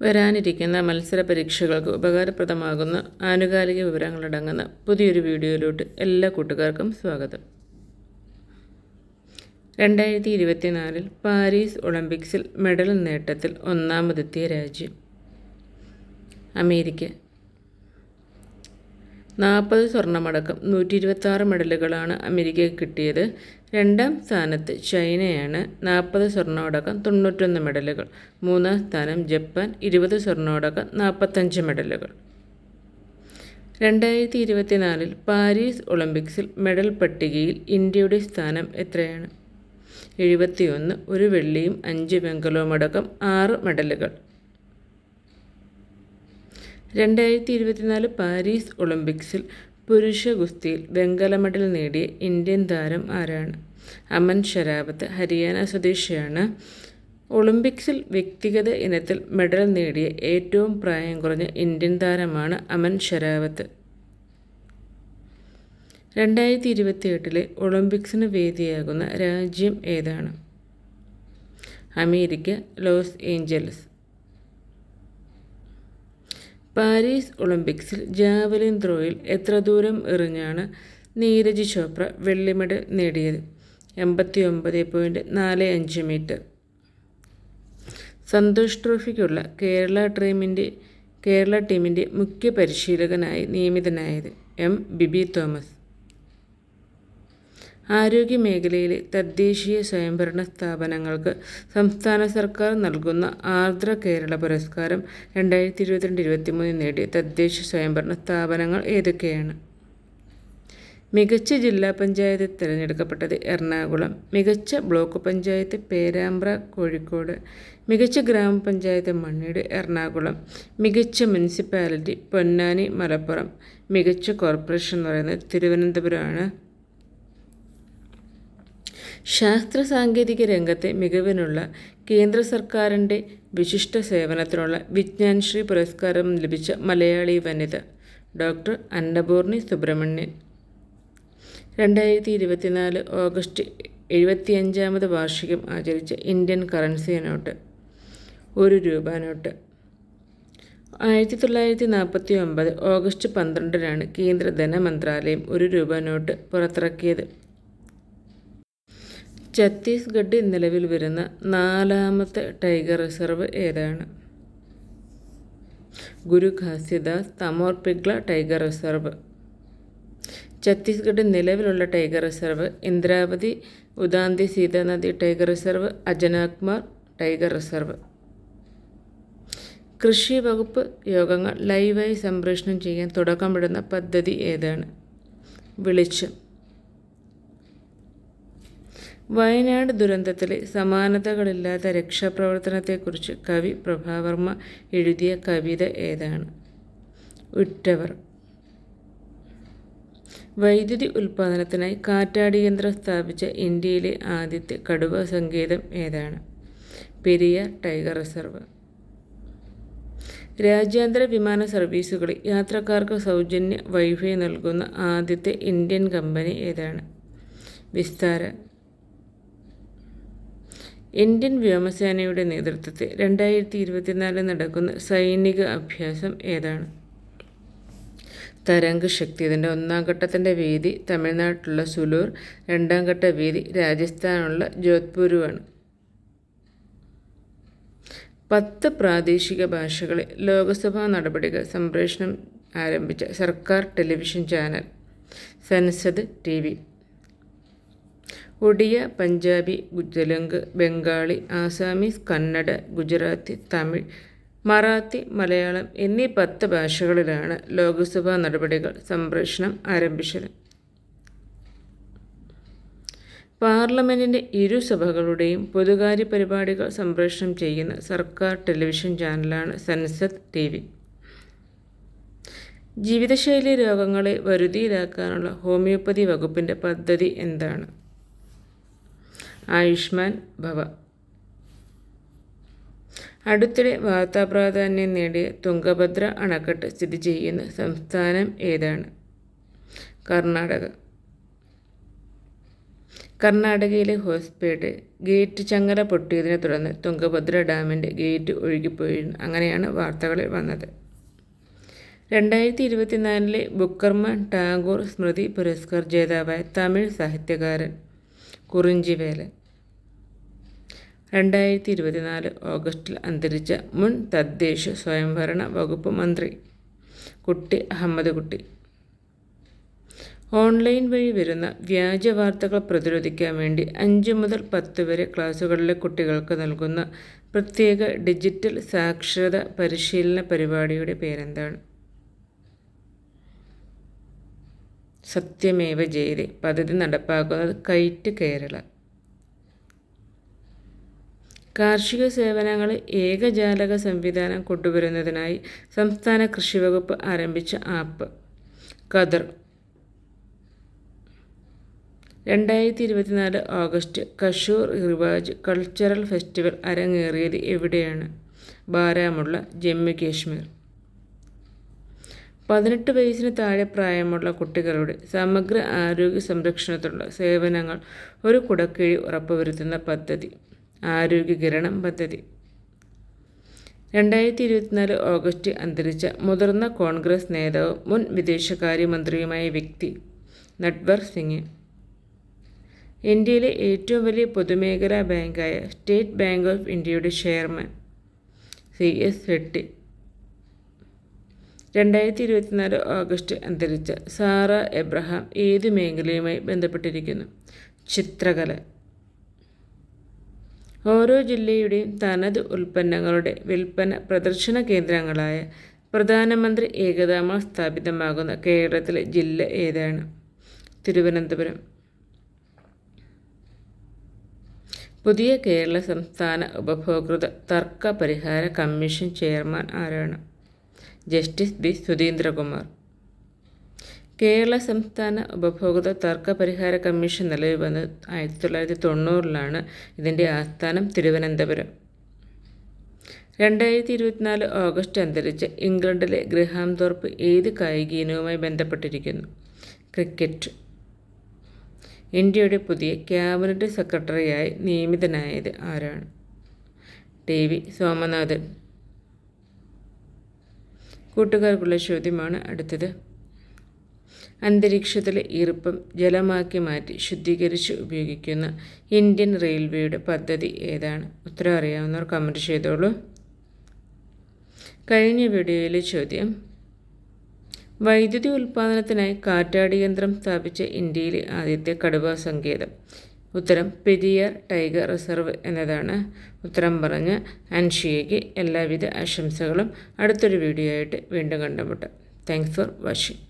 വരാനിരിക്കുന്ന മത്സര പരീക്ഷകൾക്ക് ഉപകാരപ്രദമാകുന്ന ആനുകാലിക വിവരങ്ങളടങ്ങുന്ന പുതിയൊരു വീഡിയോയിലോട്ട് എല്ലാ കൂട്ടുകാർക്കും സ്വാഗതം. രണ്ടായിരത്തി ഇരുപത്തിനാലിൽ പാരീസ് ഒളിമ്പിക്സിൽ മെഡൽ നേട്ടത്തിൽ ഒന്നാമതെത്തിയ രാജ്യം അമേരിക്ക. നാൽപ്പത് സ്വർണമടക്കം നൂറ്റി ഇരുപത്താറ് മെഡലുകളാണ് അമേരിക്കയ്ക്ക് കിട്ടിയത്. രണ്ടാം സ്ഥാനത്ത് ചൈനയാണ് നാൽപ്പത് സ്വർണമടക്കം തൊണ്ണൂറ്റൊന്ന് മെഡലുകൾ. മൂന്നാം സ്ഥാനം ജപ്പാൻ ഇരുപത് സ്വർണമടക്കം നാൽപ്പത്തഞ്ച് മെഡലുകൾ. രണ്ടായിരത്തി ഇരുപത്തിനാലിൽ പാരീസ് ഒളിമ്പിക്സിൽ മെഡൽ പട്ടികയിൽ ഇന്ത്യയുടെ സ്ഥാനം എത്രയാണ്? എഴുപത്തിയൊന്ന് ഒരു വെള്ളിയും അഞ്ച് വെങ്കലവുമടക്കം ആറ് മെഡലുകൾ. രണ്ടായിരത്തി ഇരുപത്തിനാല് പാരീസ് ഒളിമ്പിക്സിൽ പുരുഷ ഗുസ്തിയിൽ വെങ്കല മെഡൽ നേടിയ ഇന്ത്യൻ താരം ആരാണ്? അമൻ ഷരാവത്ത് ഹരിയാന സ്വദേശിയാണ്. ഒളിമ്പിക്സിൽ വ്യക്തിഗത ഇനത്തിൽ മെഡൽ നേടിയ ഏറ്റവും പ്രായം കുറഞ്ഞ ഇന്ത്യൻ താരമാണ് അമൻ ഷരാവത്ത്. രണ്ടായിരത്തി ഇരുപത്തിയെട്ടിലെ ഒളിമ്പിക്സിന് വേദിയാകുന്ന രാജ്യം ഏതാണ്? അമേരിക്ക ലോസ് ഏഞ്ചൽസ് പാരീസ് ഒളിമ്പിക്സിൽ ജാവലിൻ ത്രോയിൽ എത്ര ദൂരം എറിഞ്ഞാണ് നീരജ് ചോപ്ര വെള്ളി മെഡൽ നേടിയത്? എൺപത്തി ഒമ്പത് പോയിന്റ് നാല് അഞ്ച് മീറ്റർ. സന്തോഷ് ട്രോഫിക്കുള്ള കേരള ടീമിന്റെ കേരള ടീമിന്റെ മുഖ്യ പരിശീലകനായി നിയമിതനായത് എം ബിബി തോമസ്. ആരോഗ്യ മേഖലയിലെ തദ്ദേശീയ സ്വയംഭരണ സ്ഥാപനങ്ങൾക്ക് സംസ്ഥാന സർക്കാർ നൽകുന്ന ആർദ്ര കേരള പുരസ്കാരം രണ്ടായിരത്തി ഇരുപത്തിരണ്ട് ഇരുപത്തിമൂന്ന് നേടിയ തദ്ദേശ സ്വയംഭരണ സ്ഥാപനങ്ങൾ ഏതൊക്കെയാണ്? മികച്ച ജില്ലാ പഞ്ചായത്ത് തിരഞ്ഞെടുക്കപ്പെട്ടത് എറണാകുളം മികച്ച ബ്ലോക്ക് പഞ്ചായത്ത് പേരാമ്പ്ര കോഴിക്കോട് മികച്ച ഗ്രാമപഞ്ചായത്ത് മണ്ണീട് എറണാകുളം മികച്ച മുനിസിപ്പാലിറ്റി പൊന്നാനി മലപ്പുറം മികച്ച കോർപ്പറേഷൻ എന്ന് പറയുന്നത് തിരുവനന്തപുരമാണ്. ശാസ്ത്ര സാങ്കേതിക രംഗത്തെ മികവിനുള്ള കേന്ദ്ര സർക്കാരിന്റെ വിശിഷ്ട സേവനത്തിനുള്ള വിജ്ഞാൻശ്രീ പുരസ്കാരം ലഭിച്ച മലയാളി വനിത ഡോക്ടർ അന്നപൂർണി സുബ്രഹ്മണ്യൻ. രണ്ടായിരത്തി ഇരുപത്തിനാല് ഓഗസ്റ്റ് എഴുപത്തിയഞ്ചാമത് വാർഷികം ആചരിച്ച ഇന്ത്യൻ കറൻസി നോട്ട്. ഒരു രൂപ നോട്ട്. ആയിരത്തി തൊള്ളായിരത്തി നാൽപ്പത്തി ഒമ്പത് ഓഗസ്റ്റ് പന്ത്രണ്ടിനാണ് കേന്ദ്ര ധനമന്ത്രാലയം ഒരു രൂപ നോട്ട് പുറത്തിറക്കിയത്. ഛത്തീസ്ഗഡിൽ നിലവിൽ വരുന്ന നാലാമത്തെ ടൈഗർ റിസർവ് ഏതാണ്? Guru Ghasidas Tamor Pingla tiger reserve. ഛത്തീസ്ഗഡിൽ നിലവിലുള്ള tiger reserve Indravati Udanti Sitanadi tiger reserve Achanakmar tiger reserve. കൃഷി വകുപ്പ് യോഗങ്ങൾ ലൈവായി സംപ്രേഷണം ചെയ്യാൻ തുടക്കമിടുന്ന പദ്ധതി ഏതാണ്? വെളിച്ചം. വയനാട് ദുരന്തത്തിലെ സമാനതകളില്ലാത്ത രക്ഷാപ്രവർത്തനത്തെക്കുറിച്ച് കവി പ്രഭാവർമ്മ എഴുതിയ കവിത ഏതാണ്? ഉറ്റവർ. വൈദ്യുതി ഉൽപ്പാദനത്തിനായി കാറ്റാടി യന്ത്രം സ്ഥാപിച്ച ഇന്ത്യയിലെ ആദ്യത്തെ കടുവ സങ്കേതം ഏതാണ്? Periyar tiger reserve. രാജ്യാന്തര വിമാന സർവീസുകളിൽ യാത്രക്കാർക്ക് സൗജന്യ വൈഫൈ നൽകുന്ന ആദ്യത്തെ ഇന്ത്യൻ കമ്പനി ഏതാണ്? വിസ്താര. ഇന്ത്യൻ വ്യോമസേനയുടെ നേതൃത്വത്തിൽ രണ്ടായിരത്തി ഇരുപത്തിനാലിൽ നടക്കുന്ന സൈനിക അഭ്യാസം ഏതാണ്? തരംഗ് ശക്തി. ഇതിന്റെ ഒന്നാം ഘട്ടത്തിന്റെ വേദി തമിഴ്നാട്ടിലുള്ള സുലൂർ രണ്ടാം ഘട്ട വേദി രാജസ്ഥാനുള്ള ജോധ്പൂരുമാണ് പത്ത് പ്രാദേശിക ഭാഷകളിൽ ലോകസഭാ നടപടികൾ സംപ്രേഷണം ആരംഭിച്ച സർക്കാർ television channel Sansad T Odia Punjabi Telugu Bengali Assamese Kannada Gujarati Tamil Marathi Malayalam എന്നീ പത്ത് ഭാഷകളിലാണ് ലോകസഭാ നടപടികൾ സംപ്രേഷണം ആരംഭിച്ചത്. പാർലമെന്റിന്റെ ഇരു സഭകളുടെയും പൊതുകാര്യ പരിപാടികൾ സംപ്രേഷണം ചെയ്യുന്ന സർക്കാർ ടെലിവിഷൻ ചാനലാണ് സൻസദ് ടി വി ജീവിതശൈലി രോഗങ്ങളെ വരുതിയിലാക്കാനുള്ള ഹോമിയോപ്പതി വകുപ്പിന്റെ പദ്ധതി എന്താണ്? ആയുഷ്മാൻ ഭവ. അടുത്തിടെ വാർത്താ പ്രാധാന്യം നേടിയ തുംഗഭദ്ര അണക്കെട്ട് സ്ഥിതി ചെയ്യുന്ന സംസ്ഥാനം ഏതാണ്? കർണാടക. കർണാടകയിലെ ഹോസ്പേട്ട് ഗേറ്റ് ചങ്ങല പൊട്ടിയതിനെ തുടർന്ന് തുംഗഭദ്ര ഡാമിന്റെ ഗേറ്റ് ഒഴുകിപ്പോയിരുന്നു. അങ്ങനെയാണ് വാർത്തകളിൽ വന്നത്. രണ്ടായിരത്തി ഇരുപത്തിനാലിലെ ബുക്കർമ ടാഗോർ സ്മൃതി പുരസ്കാർ ജേതാവായ തമിഴ് സാഹിത്യകാരൻ കുറിഞ്ചിവേല. രണ്ടായിരത്തി ഇരുപത്തിനാല് ഓഗസ്റ്റിൽ അന്തരിച്ച മുൻ തദ്ദേശ സ്വയംഭരണ വകുപ്പ് മന്ത്രി കുട്ടി അഹമ്മദ് കുട്ടി. ഓൺലൈൻ വഴി വരുന്ന വ്യാജ വാർത്തകൾ പ്രതിരോധിക്കാൻ വേണ്ടി അഞ്ച് മുതൽ പത്ത് വരെ ക്ലാസ്സുകളിലെ കുട്ടികൾക്ക് നൽകുന്ന പ്രത്യേക ഡിജിറ്റൽ സാക്ഷരത പരിശീലന പരിപാടിയുടെ പേരെന്താണ്? സത്യമേവ ജയതേ പദ്ധതി നടപ്പാക്കുന്നത് കൈറ്റ് കേരള. കാർഷിക സേവനങ്ങൾ ഏകജാലക സംവിധാനം കൊണ്ടുവരുന്നതിനായി സംസ്ഥാന കൃഷി വകുപ്പ് ആരംഭിച്ച ആപ്പ്. കദർ രണ്ടായിരത്തി ഇരുപത്തിനാല് August Kashur Riwaj cultural festival അരങ്ങേറിയത് എവിടെയാണ്? ബാരാമുള്ള ജമ്മു കാശ്മീർ. പതിനെട്ട് വയസ്സിന് താഴെ പ്രായമുള്ള കുട്ടികളുടെ സമഗ്ര ആരോഗ്യ സംരക്ഷണത്തിനുള്ള സേവനങ്ങൾ ഒരു കുടക്കീഴ് ഉറപ്പുവരുത്തുന്ന പദ്ധതി. ആരോഗ്യ കിരണം പദ്ധതി. രണ്ടായിരത്തി ഇരുപത്തിനാല് ഓഗസ്റ്റ് അന്തരിച്ച മുതിർന്ന കോൺഗ്രസ് നേതാവും മുൻ വിദേശകാര്യമന്ത്രിയുമായ വ്യക്തി നട്വർ സിംഗ്. ഇന്ത്യയിലെ ഏറ്റവും വലിയ പൊതുമേഖലാ ബാങ്കായ സ്റ്റേറ്റ് ബാങ്ക് ഓഫ് ഇന്ത്യയുടെ ചെയർമാൻ സി എസ് ഷെട്ടി രണ്ടായിരത്തി ഇരുപത്തിനാല് ഓഗസ്റ്റ് അന്തരിച്ച സാറ എബ്രഹാം ഏത് മേഖലയുമായി ബന്ധപ്പെട്ടിരിക്കുന്നു? ചിത്രകല. ഓരോ ജില്ലയുടെയും തനത് ഉൽപ്പന്നങ്ങളുടെ വിൽപ്പന പ്രദർശന കേന്ദ്രങ്ങളായ പ്രധാനമന്ത്രി ഏകതാമ സ്ഥാപിതമാകുന്ന കേരളത്തിലെ ജില്ല ഏതാണ്? തിരുവനന്തപുരം. പുതിയ കേരള സംസ്ഥാന ഉപഭോക്തൃ തർക്ക പരിഹാര കമ്മീഷൻ ചെയർമാൻ ആരാണ്? Justice B Sudheendrakumar. കേരള സംസ്ഥാന ഉപഭോക്തൃ തർക്ക പരിഹാര കമ്മീഷൻ നിലവിൽ വന്നത് ആയിരത്തി തൊള്ളായിരത്തി തൊണ്ണൂറിലാണ് ഇതിന്റെ ആസ്ഥാനം തിരുവനന്തപുരം. രണ്ടായിരത്തി ഇരുപത്തിനാല് ഓഗസ്റ്റ് അന്തരിച്ച ഇംഗ്ലണ്ടിലെ ഗ്രഹാം തോർപ്പ് ഏത് കായിക ഇനവുമായി ബന്ധപ്പെട്ടിരിക്കുന്നു? ക്രിക്കറ്റ്. ഇന്ത്യയുടെ പുതിയ ക്യാബിനറ്റ് സെക്രട്ടറിയായി നിയമിതനായത് ആരാണ്? T V. സോമനാഥൻ. കൂട്ടുകാർക്കുള്ള ചോദ്യമാണ് അടുത്തത്. അന്തരീക്ഷത്തിലെ ഈർപ്പം ജലമാക്കി മാറ്റി ശുദ്ധീകരിച്ച് ഉപയോഗിക്കുന്ന ഇന്ത്യൻ റെയിൽവേയുടെ പദ്ധതി ഏതാണ്? ഉത്തരം അറിയാവുന്നവർ കമന്റ് ചെയ്തോളൂ. കഴിഞ്ഞ വീഡിയോയിലെ ചോദ്യം. വൈദ്യുതി ഉൽപ്പാദനത്തിനായി കാറ്റാടി യന്ത്രം സ്ഥാപിച്ച ഇന്ത്യയിലെ ആദ്യത്തെ കടുവ സങ്കേതം. ഉത്തരം പെരിയാർ ടൈഗർ റിസർവ് എന്നതാണ് ഉത്തരം പറഞ്ഞ് അൻഷിയയ്ക്ക് എല്ലാവിധ ആശംസകളും അടുത്തൊരു വീഡിയോ ആയിട്ട് വീണ്ടും കണ്ടുമുട്ടാം. Thanks for watching